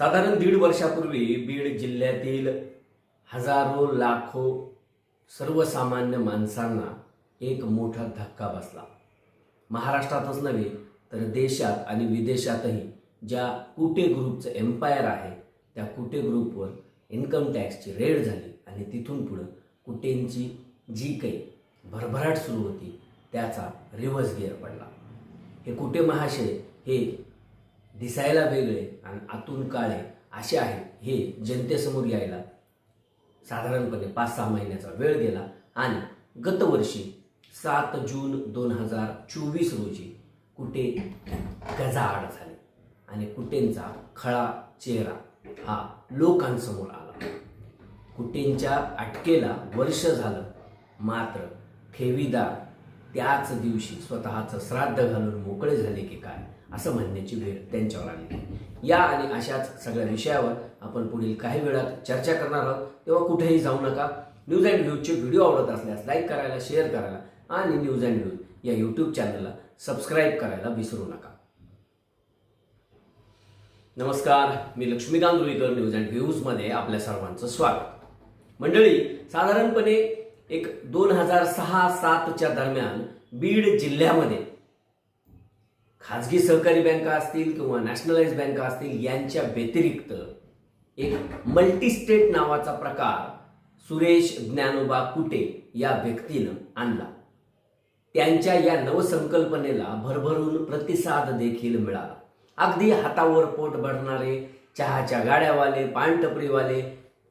साधारण दीड वर्षापूर्वी बीड जिल्ह्यातील हजारो लाखो सर्वसामान्य माणसांना एक मोठा धक्का बसला. महाराष्ट्रातच नव्हे तर देशात आणि विदेशातही ज्या कुटे ग्रुपचं एम्पायर आहे त्या कुटे ग्रुपवर इन्कम टॅक्सची रेड झाली आणि तिथून पुढं कुटेंची जी काही भरभराट सुरू होती त्याचा रिव्हर्स गिअर पडला. हे कुटे महाशय हे दिसायला वेगळे आणि आतून काळे असे आहेत हे जनतेसमोर यायला. साधारणपणे पाच सहा महिन्याचा वेळ गेला आणि गतवर्षी सात जून दोन हजार चोवीस रोजी कुठे गजाआड झाले आणि कुटेंचा खळा चेहरा हा लोकांसमोर आला. कुटेंच्या अटकेला वर्ष झालं मात्र ठेवीदार त्याच दिवशी स्वतःचं श्राद्ध घालून मोकळे झाले की काय? असं म्हणण्याची वेळ त्यांच्यावर आली या आणि अशाच सगळ्या विषयावर आपण पुढील काही वेळात चर्चा करणार आहोत. तेव्हा कुठेही जाऊ नका. न्यूज अँड व्ह्यूजचे व्हिडिओ आवडत असल्यास लाईक करायला शेअर करायला आणि न्यूज अँड व्ह्यूज या यूट्यूब चॅनलला सबस्क्राईब करायला विसरू नका. नमस्कार मी लक्ष्मीकांत रुईकर न्यूज अँड व्ह्यूजमध्ये आपल्या सर्वांचं स्वागत. मंडळी साधारणपणे एक दोन हजार सहा सातच्या दरम्यान बीड जिल्ह्यामध्ये खाजगी सहकारी बँका असतील किंवा नॅशनलाइज बँका असतील यांच्या व्यतिरिक्त एक मल्टीस्टेट नावाचा प्रकार सुरेश ज्ञानोबा कुटे या व्यक्तीनं आणला. त्यांच्या या नवसंकल्पनेला भरभरून प्रतिसाद देखील मिळाला. अगदी हातावर पोट भरणारे चहाच्या गाड्यावाले पानटपरीवाले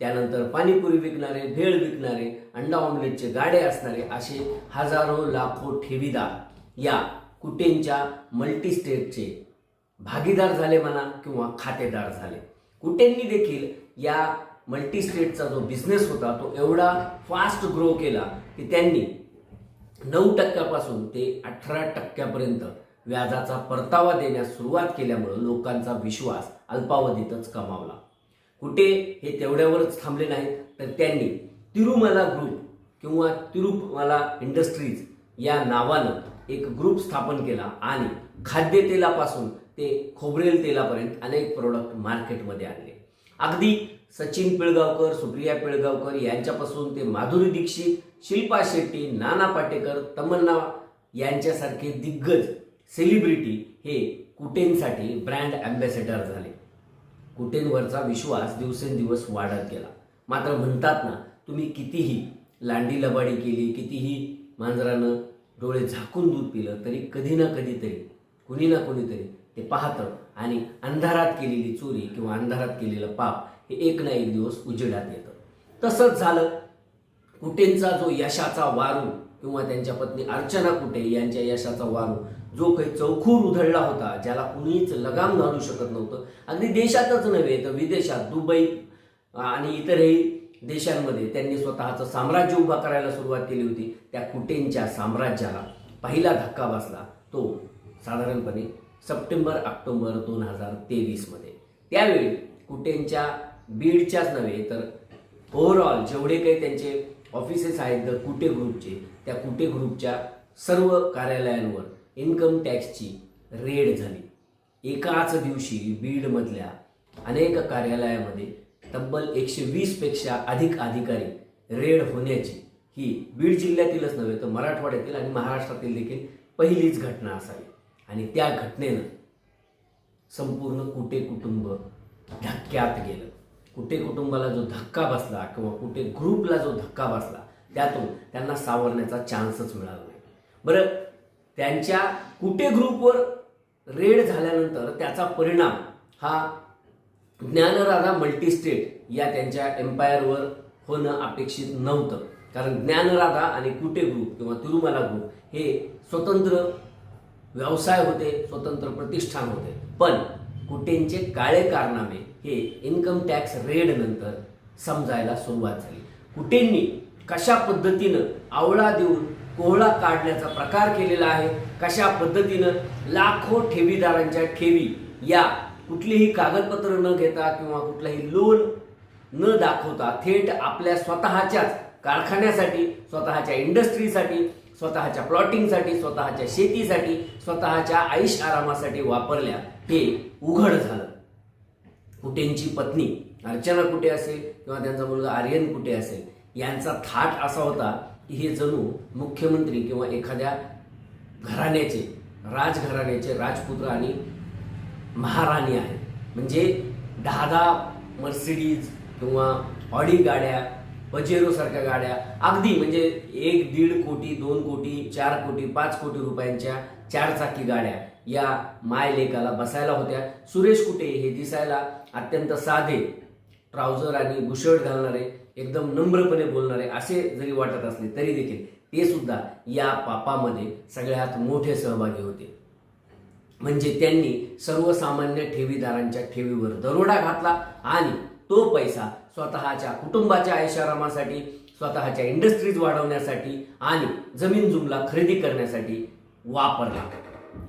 त्यानंतर पाणीपुरी विकणारे भेळ विकणारे अंडा ऑमलेटचे गाडे असणारे असे हजारो लाखो ठेवीदार या कुटेंच्या मल्टीस्टेटचे भागीदार झाले म्हणा किंवा खातेदार झाले. कुटेंनी देखील या मल्टीस्टेटचा जो बिझनेस होता तो एवढा फास्ट ग्रो केला की त्यांनी नऊ टक्क्यापासून ते अठरा टक्क्यापर्यंत व्याजाचा परतावा देण्यास सुरुवात केल्यामुळं लोकांचा विश्वास अल्पावधीतच कमावला. कुठे? हे तेवढ्यावरच थांबले नाहीत. तर त्यांनी तिरुमला ग्रुप किंवा तिरुमला इंडस्ट्रीज या नावानं एक ग्रुप स्थापन केला आणि खाद्यतेलापासून ते खोबरेल तेलापर्यंत अनेक प्रोडक्ट मार्केटमध्ये आणले. अगदी सचिन पिळगावकर सुप्रिया पिळगावकर यांच्यापासून ते माधुरी दीक्षित शिल्पा शेट्टी नाना पाटेकर तमन्ना यांच्यासारखे दिग्गज सेलिब्रिटी हे कुटेंसाठी ब्रँड अँबॅसेडर झाले. कुटेंवरचा विश्वास दिवसेंदिवस वाढत गेला. मात्र म्हणतात ना तुम्ही कितीही लांडी लबाडी केली कितीही मांजरानं डोळे झाकून दूध पिलं तरी कधी ना कधीतरी कुणी ना कुणीतरी ते पाहतं. आणि अंधारात केलेली चोरी किंवा अंधारात केलेलं पाप हे एक ना एक दिवस उजेडात येतं. तसंच झालं. कुटेंचा जो यशाचा वारू किंवा त्यांच्या पत्नी अर्चना कुटे यांच्या यशाचा वारू जो काही चौखूर उधळला होता ज्याला कुणीच लगाम घालू शकत नव्हतं. अगदी देशातच नव्हे तर विदेशात दुबई आणि इतरही देशांमध्ये त्यांनी स्वतःचं साम्राज्य उभा करायला सुरुवात केली होती. त्या कुटेंच्या साम्राज्याला पहिला धक्का बसला तो साधारणपणे सप्टेंबर ऑक्टोबर दोन हजार तेवीसमध्ये त्यावेळी कुटेंच्या बीडच्याच नव्हे तर ओव्हरऑल जेवढे काही त्यांचे ऑफिसेस आहेत द कुटे ग्रुपचे त्या कुटे ग्रुपच्या सर्व कार्यालयांवर इन्कम टॅक्सची रेड झाली. एकाच दिवशी बीडमधल्या अनेक कार्यालयामध्ये तब्बल एकशे वीसपेक्षा अधिक अधिकारी रेड होण्याची ही बीड जिल्ह्यातीलच नव्हे तर मराठवाड्यातील आणि महाराष्ट्रातील देखील पहिलीच घटना असावी. आणि त्या घटनेनं संपूर्ण कुटे कुटुंब धक्क्यात गेलं. कुटे कुटुंबाला जो धक्का बसला किंवा कुटे ग्रुपला जो धक्का बसला त्यातून त्यांना सावरण्याचा चान्सच मिळाला नाही. बरं त्यांच्या कुटे ग्रुपवर रेड झाल्यानंतर त्याचा परिणाम हा ज्ञानराधा मल्टीस्टेट या त्यांच्या एम्पायरवर होणं अपेक्षित नव्हतं. कारण ज्ञानराधा आणि कुटे ग्रुप किंवा तिरुमला ग्रुप हे स्वतंत्र व्यवसाय होते स्वतंत्र प्रतिष्ठान होते. पण कुटेंचे काळे कारनामे हे इन्कम टॅक्स रेड नंतर समजायला सुरुवात झाली. कुटेंनी कशा पद्धतीनं आवळा देऊन कोहळा काढण्याचा प्रकार केलेला आहे कशा पद्धतीनं लाखो ठेवीदारांच्या ठेवी या कुठलीही कागदपत्र न घेता किंवा कुठलाही लोन न दाखवता थेट आपल्या स्वतःच्याच कारखान्यासाठी स्वतःच्या इंडस्ट्रीसाठी स्वतःच्या प्लॉटिंगसाठी स्वतःच्या शेतीसाठी स्वतःच्या आयुष आरामासाठी वापरल्या हे उघड झालं. कुटेंची पत्नी अर्चना कुटे असेल किंवा त्यांचा मुलगा आर्यन कुटे असेल यांचा थाट असा होता की हे जणू मुख्यमंत्री किंवा एखाद्या घराण्याचे राजघराण्याचे राजपुत्र आणि महाराणी आहेत म्हणजे दहा दहा मर्सिडीज किंवा ऑडी गाड्या पजेरो सारख्या गाड्या अगदी म्हणजे एक दीड कोटी दोन कोटी चार कोटी पाच कोटी रुपयांच्या चार चाकी गाड्या या माय लेकाला बसायला होत्या. सुरेश कुटे हे दिसायला अत्यंत साधे ट्राउझर आणि बुशर्ट घालणारे एकदम नम्रपणे बोलणारे असे जरी वाटत असले तरी देखील ते सुद्धा या पापामध्ये सगळ्यात मोठे सहभागी होते. म्हणजे त्यांनी सर्वसामान्य ठेवीदारांच्या ठेवीवर दरोडा घातला आणि तो पैसा स्वतःच्या कुटुंबाच्या ऐशारामासाठी स्वतःच्या इंडस्ट्रीज वाढवण्यासाठी आणि जमीन जुमला खरेदी करण्यासाठी वापरला.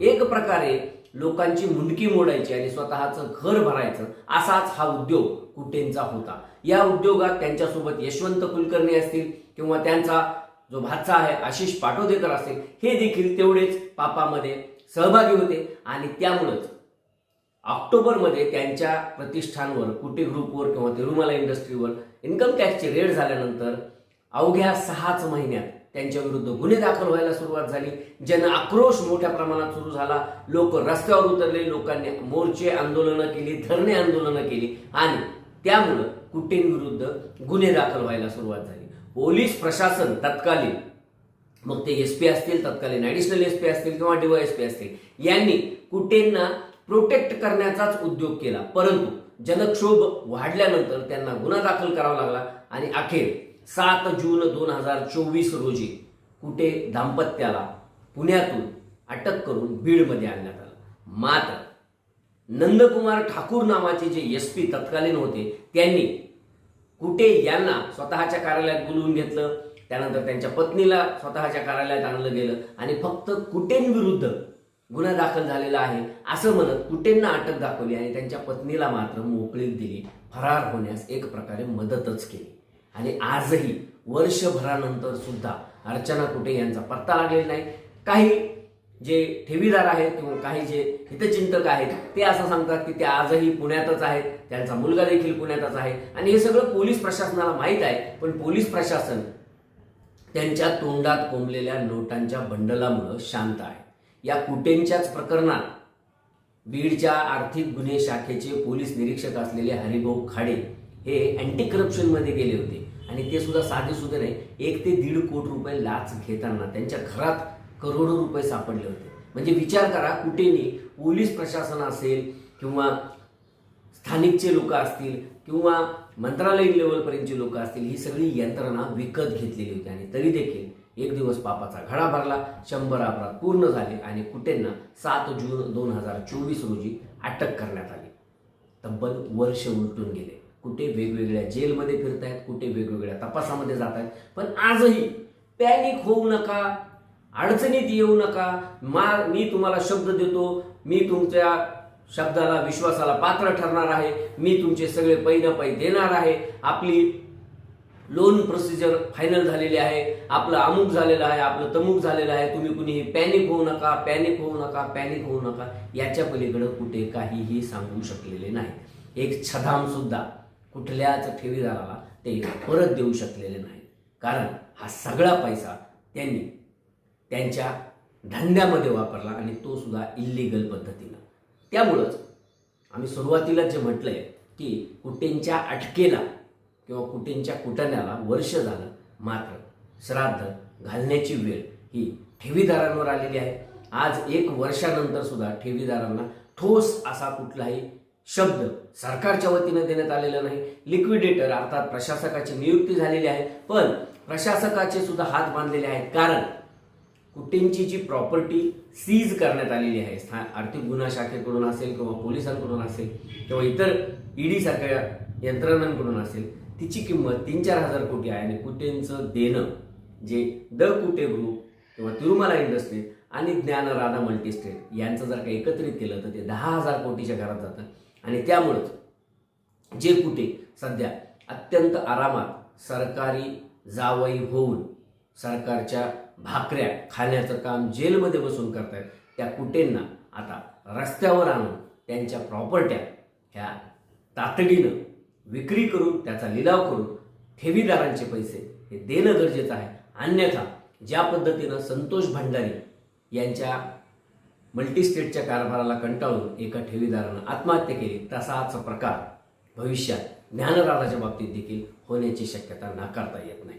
एक प्रकारे लोकांची मुंडकी मोडायची आणि स्वतःचं घर भरायचं असाच हा उद्योग कुटेंचा होता. या उद्योगात त्यांच्यासोबत यशवंत कुलकर्णी असतील किंवा त्यांचा जो भाचा आहे आशिष पाटोदेकर असेल हे देखील तेवढेच पापामध्ये सहभागी होते आणि त्यामुळंच ऑक्टोबरमध्ये त्यांच्या प्रतिष्ठानवर कुटे ग्रुपवर किंवा तिरुमाला इंडस्ट्रीवर इन्कम टॅक्सची रेड झाल्यानंतर अवघ्या सहाच महिन्यात त्यांच्या विरुद्ध गुन्हे दाखल व्हायला सुरुवात झाली. जन आक्रोश मोठ्या प्रमाणात सुरू झाला. लोक रस्त्यावर उतरले. लोकांनी मोर्चे आंदोलनं केली धरणे आंदोलनं केली आणि त्यामुळं कुटेंविरुद्ध गुन्हे दाखल व्हायला सुरुवात झाली. पोलीस प्रशासन तत्कालीन मग ते एस पी असतील तत्कालीन ॲडिशनल एस पी असतील किंवा डीवाय एस पी असतील यांनी कुटेंना प्रोटेक्ट करण्याचाच उद्योग केला. परंतु जनक्षोभ वाढल्यानंतर त्यांना गुन्हा दाखल करावा लागला आणि अखेर सात जून दोन हजार चोवीस रोजी कुटे दाम्पत्याला पुण्यातून अटक करून बीडमध्ये आणण्यात आलं. मात्र नंदकुमार ठाकूर नावाचे जे एस पी तत्कालीन होते त्यांनी कुटे यांना स्वतःच्या कार्यालयात बोलवून घेतलं? त्यानंतर त्यांच्या पत्नीला स्वतःच्या कार्यालयात आणलं गेलं. आणि फक्त कुटेंविरुद्ध गुन्हा दाखल झालेला आहे असं म्हणत कुटेंना अटक दाखवली आणि त्यांच्या पत्नीला मात्र मोकळीक दिली. फरार होण्यास एक प्रकारे मदतच केली. आणि आजही वर्षभरानंतर सुद्धा अर्चना कुटे यांचा पत्ता लागलेला नाही. काही जे ठेवीदार आहेत किंवा काही जे हितचिंतक आहेत ते असं सांगतात की ते आजही पुण्यातच आहेत. त्यांचा मुलगा देखील पुण्यातच आहे. आणि हे सगळं पोलीस प्रशासनाला माहीत आहे पण पोलीस प्रशासन त्यांच्या तोंडात कोंबलेल्या नोटांच्या बंडलामुळं शांत आहे. या कुटेंच्याच प्रकरणात बीडच्या आर्थिक गुन्हे शाखेचे पोलीस निरीक्षक असलेले हरिभाऊ खाडे हे अँटी करप्शनमध्ये गेले होते. आणि ते सुद्धा साधे सुद्धा नाही एक ते दीड कोटी रुपये लाच घेताना त्यांच्या घरात करोडो रुपये सापडले होते. म्हणजे विचार करा कुठेनी पोलीस प्रशासन असेल किंवा स्थानिकचे लोक असतील किंवा मंत्रालयीन लेवलपर्यंतची लोक असतील ही सगळी यंत्रणा विकत घेतलेली होती आणि तरी देखील एक दिवस पापाचा घडा भरला शंभर अपराध पूर्ण झाले आणि कुटेंना सात जून दोन हजार चोवीस रोजी अटक करण्यात आली. तब्बल वर्ष उलटून गेले. कुठे वेगवेगळ्या जेलमध्ये फिरतायत कुठे वेगवेगळ्या तपासामध्ये जात आहेत पण आजही पॅनिक होऊ नका अडचणीत येऊ नका. मा मी तुम्हाला शब्द देतो मी तुमच्या शब्दाला विश्वासाला पात्र ठरणार आहे. मी तुमचे सगळे पै न पै देणार आहे. आपली लोन प्रोसिजर फायनल झालेली आहे. आपलं अमुक झालेलं आहे आपलं तमुक झालेलं आहे. तुम्ही कुणीही पॅनिक होऊ नका पॅनिक होऊ नका पॅनिक होऊ नका. याच्या पलीकडं कुठे काहीही सांगू शकलेले नाही. एक छदाम सुद्धा कुठल्याच ठेवीदाराला ते परत देऊ शकलेले नाही. कारण हा सगळा पैसा त्यांनी त्यांच्या धंद्यामध्ये वापरला आणि तो सुद्धा इल्लिगल पद्धतीनं. त्यामुळंच आम्ही सुरुवातीला जे म्हटलंय की कुटेंच्या अटकेला किंवा कुटेंच्या कुटण्याला वर्ष झालं मात्र श्राद्ध घालण्याची वेळ ही ठेवीदारांवर आलेली आहे. आज एक वर्षानंतर सुद्धा ठेवीदारांना ठोस असा कुठलाही शब्द सरकारच्या वतीनं देण्यात आलेला नाही. लिक्विडेटर अर्थात प्रशासकाची नियुक्ती झालेली आहे. पण प्रशासकाचे सुद्धा हात बांधलेले आहेत. कारण कुटेंची जी प्रॉपर्टी सीज करण्यात आलेली आहे स्थान आर्थिक गुन्हा शाखेकडून असेल किंवा पोलिसांकडून असेल किंवा इतर ईडी सारख्या यंत्रणांकडून असेल तिची किंमत तीन चार हजार कोटी आहे आणि कुटेंचं देणं जे द कुटे ग्रुप किंवा तिरुमाला इंडस्ट्री आणि ज्ञान राधा मल्टीस्टेट यांचं जर काही एकत्रित केलं तर ते दहा हजार कोटीच्या घरात जातं. आणि त्यामुळंच जे कुठे सध्या अत्यंत आरामात सरकारी जावई होऊन सरकारच्या भाकऱ्या खाण्याचं काम जेलमध्ये बसून करतायत. त्या कुटेंना आता रस्त्यावर आणून त्यांच्या प्रॉपर्ट्या ह्या तातडीनं विक्री करून त्याचा लिलाव करून ठेवीदारांचे पैसे हे देणं गरजेचं आहे. अन्यथा ज्या पद्धतीनं संतोष भंडारी यांच्या मल्टीस्टेटच्या कारभाराला कंटाळून एका ठेवीदारानं आत्महत्या केली तसाच प्रकार भविष्यात ज्ञानराजाच्या बाबतीत देखील होण्याची शक्यता नाकारता येत नाही.